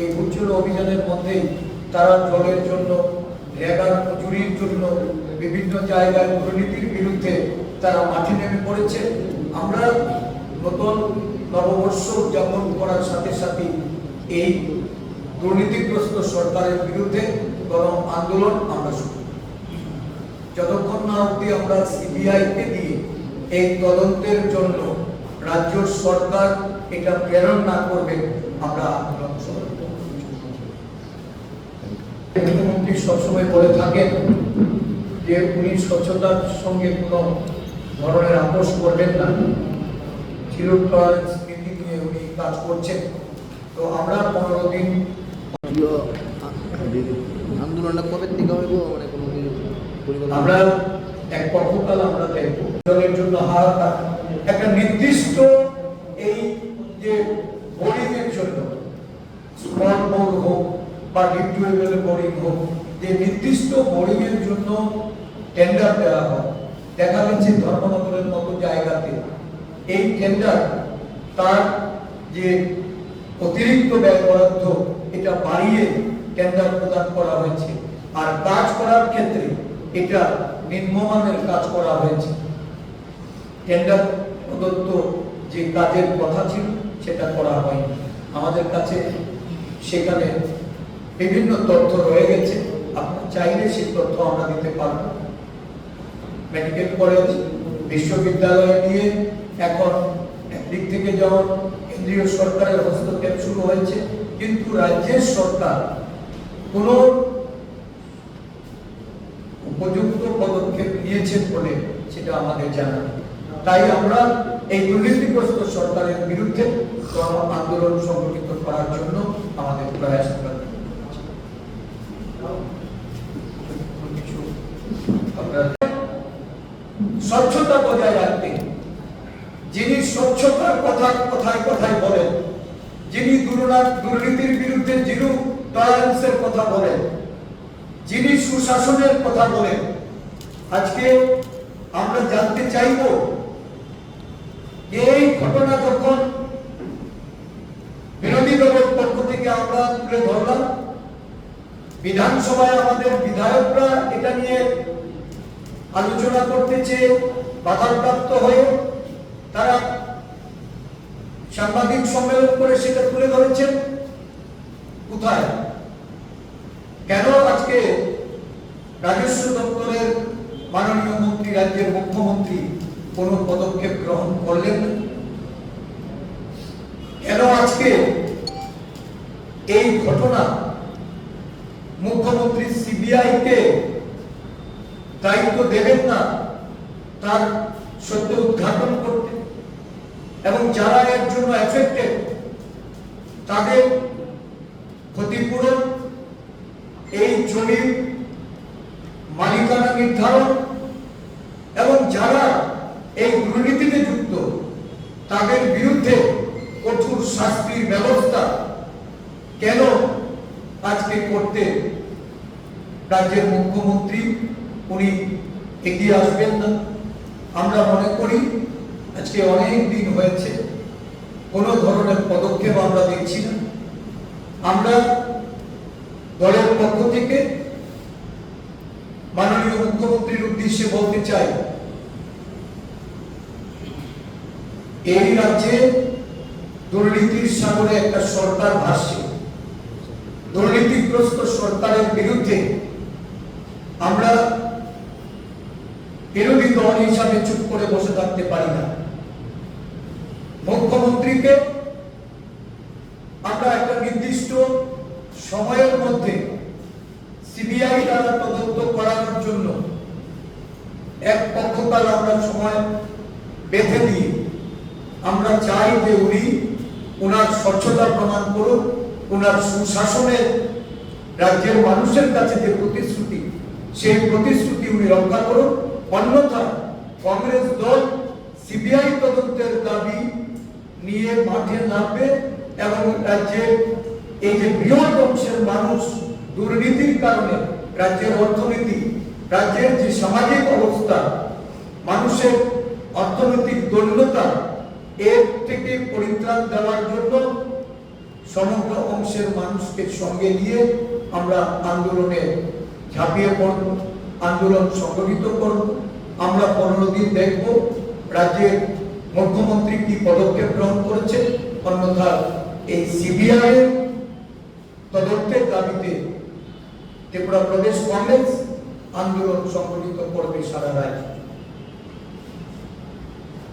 এই উজ্জ্বল অভিযানের মধ্যে তারা জলের জন্য লেবার চুরির জন্য বিভিন্ন জায়গায় দুর্নীতির বিরুদ্ধে তারা মাঠে নেমে পড়েছে। আমরা নতুন নববর্ষ উদযাপন করার সাথে সাথে এই দুর্নীতিগ্রস্ত সরকারের বিরুদ্ধে গণ আন্দোলন আমরা শুরু যতক্ষণ না অবধি আমরা সিবিআই কে দিয়ে এই তদন্তের জন্য রাজ্য সরকার এটা প্রেরণ না করবে, আমরা আন্দোলন শুরু করব। মুখ্যমন্ত্রী সবসময় বলে থাকেন যে উনি স্বচ্ছতার সঙ্গে কোনো ধরনের আপোষ করবেন না। জিরো টলারেন্স নীতি নিয়ে উনি কাজ করছেন। তো আমরা পনেরো দিন আন্দোলনটা কবে থেকে মানে কোনো আমরা এক পক্ষকাল আমরা দেখব। জলের জন্য হাহাকার। একটা নির্দিষ্ট এই যে বোরিং এর জন্য স্মল বোর হোক বা ডিপ বোরিং হোক যে নির্দিষ্ট বোরিং এর জন্য টেন্ডার দেওয়া হয়। দেখা যাচ্ছে ধর্মনগরের মতো জায়গাতে এই টেন্ডার তার যে অতিরিক্ত ব্যয় বরাদ্দ, এটা বাড়িয়ে টেন্ডার প্রদান করা হয়েছে। আর কাজ করার ক্ষেত্রে এটা নিম্নমানের কাজ করা হয়েছে। টেন্ডার প্রদত্ত যে কাজের কথা ছিল, সেটা করা হয়নি। আমাদের কাছে সেখানে বিভিন্ন তথ্য রয়ে গেছে। চাইলে সেই তথ্য আমরা দিতে পারব। মেডিকেল কলেজ বিশ্ববিদ্যালয় নিয়ে এখন একদিক থেকে যেমন কেন্দ্রীয় সরকারের হস্তক্ষেপ শুরু হয়েছে, কিন্তু রাজ্যের সরকার কোনো উপযুক্ত পদক্ষেপ নিয়েছেন বলে সেটা আমাদের জানা তাই আমরা এই দুর্নীতিগ্রস্ত সরকারের বিরুদ্ধে আন্দোলন সংগঠিত করার জন্য আমাদের প্রয়াস আমরা চালাচ্ছি। কিছু আমরা স্বচ্ছতা বজায় রাখতে। যিনি স্বচ্ছতার কথা কথায় কথায় বলেন, যিনি দুর্নীতির বিরুদ্ধে জিরো টলারেন্সের কথা বলেন, যিনি সুশাসনের কথা বলেন, আজকে আমরা জানতে চাইব, এই ঘটনা যখন বিরোধী দলের পক্ষ থেকে আমরা তুলে ধরলাম, বিধানসভায় আমাদের বিধায়করা এটা নিয়ে আলোচনা করতে চেয়ে বাধাপ্রাপ্ত হয়ে তারা সাংবাদিক সম্মেলন করে সেটা তুলে ধরেছেন। কোথায়? কেন আজকে রাজস্ব দপ্তরের মাননীয় মন্ত্রী, রাজ্যের মুখ্যমন্ত্রী কোনো পদক্ষেপ গ্রহণ করলেন? না কেন আজকে এই ঘটনা মুখ্যমন্ত্রী সিবিআই কে দায়িত্ব দেবেন না, তার সত্য উদ্ঘাটন করতে। এবং যারা এর জন্য এফেক্টেড তাদের ক্ষতিপূরণ এই জমির মালিকানা নির্ধারণ এবং যারা এই দুর্নীতিতে যুক্ত, তাদের বিরুদ্ধে কঠোর শাস্তির ব্যবস্থা কেন আজকে করতে রাজ্যের মুখ্যমন্ত্রী উনি এগিয়ে আসবেন না। আমরা মনে করি আজকে অনেক দিন হয়েছে, কোনো ধরনের পদক্ষেপ আমরা দেখছি না। আমরা দলের পক্ষ থেকে মাননীয় মুখ্যমন্ত্রীর উদ্দেশ্যে বলতে চাই, এই রাজ্যে দুর্নীতির সাগরে একটা সরকার ভাসছে। দুর্নীতিগ্রস্ত সরকারের বিরুদ্ধে আমরা দল হিসাবে চুপ করে বসে থাকতে পারি না। মুখ্যমন্ত্রীকে আমরা একটা নির্দিষ্ট সময়ের মধ্যে সিবিআই দ্বারা তদন্ত করানোর জন্য এক পক্ষকাল আমরা সময় বেঁধে দিই আমরা চাই যে উনি ওনার স্বচ্ছতা প্রমাণ করুন ওনার সুশাসনের রাজ্যের মানুষের কাছে যে প্রতিশ্রুতি, সেই প্রতিশ্রুতি উনি রক্ষা করুন। অন্যথা কংগ্রেস দল সিবিআই তদন্তের দাবি নিয়ে মাঠে নামবে এবং রাজ্যের এই যে বৃহৎ অংশের মানুষ দুর্নীতির কারণে রাজ্যের অর্থনীতি, রাজ্যের যে সামাজিক অবস্থা, মানুষের অর্থনৈতিক দৈন্যতা, এর থেকে পরিত্রাণ দেওয়ার জন্য সমগ্র অংশের মানুষকে সঙ্গে নিয়ে আমরা আন্দোলনে ঝাঁপিয়ে পড়ব। আন্দোলন সংগঠিত করব। আমরা পনেরো দিন দেখব রাজ্যের মুখ্যমন্ত্রী কি পদক্ষেপ গ্রহণ করেছে। অন্যথা এই সিবিআই তদন্তের দাবিতে ত্রিপুরা প্রদেশ কংগ্রেস আন্দোলন সংগঠিত করবে সারা রাজ্যে।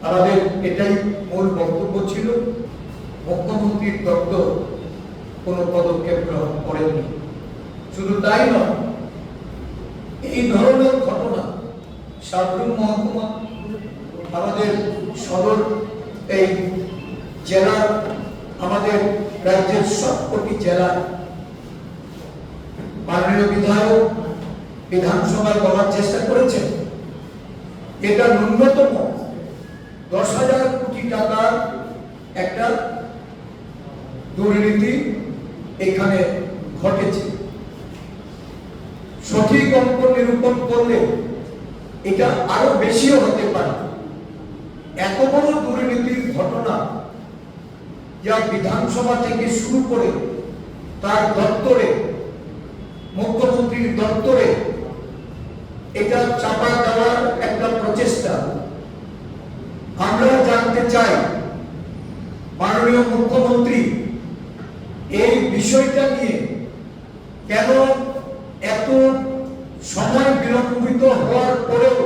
আমাদের এটাই মূল বক্তব্য ছিল। মুখ্যমন্ত্রীর দপ্তর কোনো পদক্ষেপ গ্রহণ করেননি শুধু তাই নয় এই ধরনের ঘটনা সাবরুম মহকুমা, আমাদের সদর, এই জেলার আমাদের রাজ্যের সবকটি জেলায় মাননীয় বিধায়ক বিধানসভায় বলার চেষ্টা করেছেন। এটা ন্যূনতম দশ হাজার কোটি টাকার একটা দুর্নীতি এখানে ঘটেছে। সঠিক অঙ্ক নিরূপণ করলে এটা আরও বেশিও হতে পারে। এত বড় দুর্নীতির ঘটনা যা বিধানসভা থেকে শুরু করে তার দপ্তরে, মুখ্যমন্ত্রীর দপ্তরে এটা চাপা দেওয়ার একটা প্রচেষ্টা। আমরা জানতে চাই, মাননীয় মুখ্যমন্ত্রী, এই বিষয়টা নিয়ে কেন এত সময় বিলম্বিত হওয়ার পরেও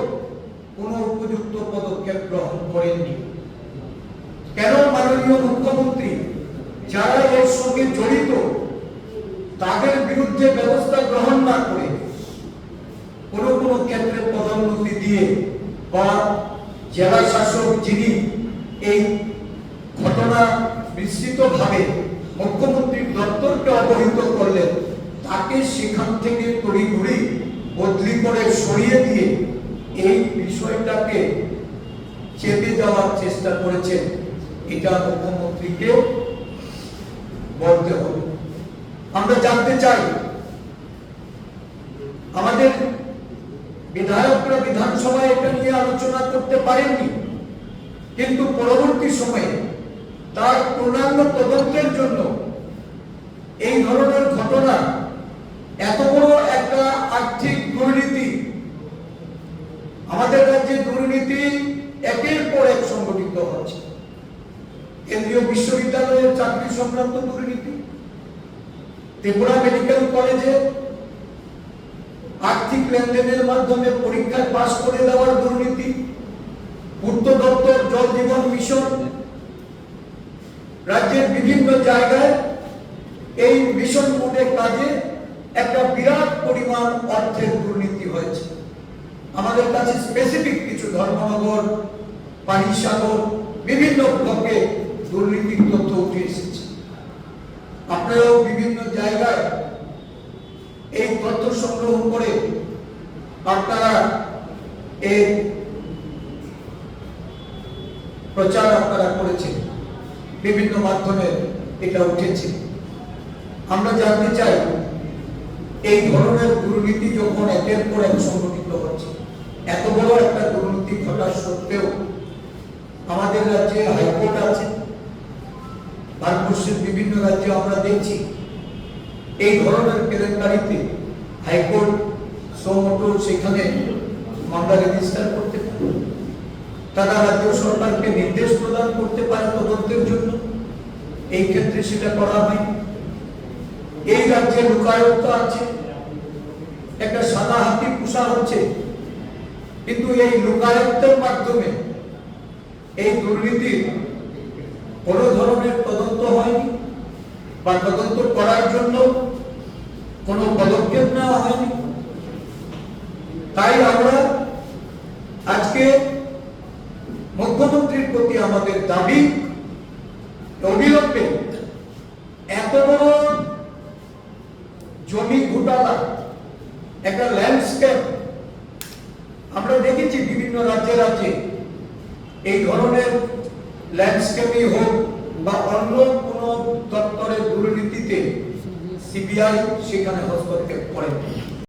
কোনো উপযুক্ত পদক্ষেপ গ্রহণ করেননি। কেন মাননীয় মুখ্যমন্ত্রী? যারা এর সঙ্গে জড়িত, তাদের বিরুদ্ধে ব্যবস্থা গ্রহণ না করে কোনো কোনো ক্ষেত্রে পদোন্নতি দিয়ে বা জেলা শাসক যিনি এই ঘটনা বিস্তৃতভাবে মুখ্যমন্ত্রীর দপ্তরকে অবহিত করলেন, তাকে সেখান থেকে তড়িঘড়ি বদলি করে সরিয়ে দিয়ে এই বিষয়টাকে চেপে যাওয়ার চেষ্টা করেছেন এটা মুখ্যমন্ত্রীকে বলতে হবে। আমরা জানতে চাই, আমাদের বিধায়করা বিধানসভায় এটা নিয়ে আলোচনা করতে পারেননি, কিন্তু পরবর্তী সময়ে তার পূর্ণাঙ্গ তদন্তের জন্য এই ধরনের ঘটনা এত বড় একটা আর্থিক দুর্নীতি। আমাদের রাজ্যে দুর্নীতি একের পর এক সংগঠিত হচ্ছে। কেন্দ্রীয় বিশ্ববিদ্যালয়ের চাকরি সংক্রান্ত দুর্নীতি, ত্রিপুরা মেডিকেল কলেজে আর্থিক লেনদেনের মাধ্যমে পরীক্ষায় পাশ করে দেওয়ার দুর্নীতি, পূর্ত দপ্তর জল জীবন মিশন, রাজ্যের বিভিন্ন জায়গায় এই মিশন মোডের কাজে একটা বিরাট পরিমাণ অর্থের দুর্নীতি হয়েছে। আমাদের কাছে স্পেসিফিক কিছু ধর্মনগর পানিসাগর বিভিন্ন ব্লকে দুর্নীতির তথ্য উঠে এসেছে। আপনারাও বিভিন্ন জায়গায় এই তথ্য সংগ্রহ করে আপনারা এর প্রচার আপনারা করেছেন। বিভিন্ন মাধ্যমে এটা উঠেছে। আমরা জানতে চাই এই ধরনের দুর্নীতি যখন একের পর এক সংগঠিত হচ্ছে, এত বড় একটা দুর্নীতি ঘটার সত্ত্বেও আমাদের রাজ্যে হাইকোর্ট আছে ভারতবর্ষের বিভিন্ন রাজ্যে আমরা দেখছি, এই ধরনের কেলেঙ্কারিতে হাইকোর্ট সমটো সেখানে মামলা রেজিস্টার করতে পারে তারা রাজ্য সরকারকে নির্দেশ প্রদান করতে পারে তদন্তের জন্য, এই ক্ষেত্রে সেটা করা হয় এই রাজ্যে লোকায়ুক্ত আছে একটা সাদা হাতি পোষা হচ্ছে। কিন্তু এই লোকায়ুক্তের মাধ্যমে এই দুর্নীতির কোন ধরনের তদন্ত হয়নি বা তদন্ত করার জন্য কোনো পদক্ষেপ নেওয়া হয়নি। তাই আমরা আজকে মুখ্যমন্ত্রীর প্রতি আমাদের দাবি, অবিলম্বে এত বড় জমি ঘোটালা একটা ল্যান্ডস্কেপ আমরা দেখেছি বিভিন্ন রাজ্যে রাজ্যে এই ধরনের ল্যান্ডস্কেপই হোক বা অন্য কোনো দপ্তরের দুর্নীতিতে সিবিআই সেখানে হস্তক্ষেপ করে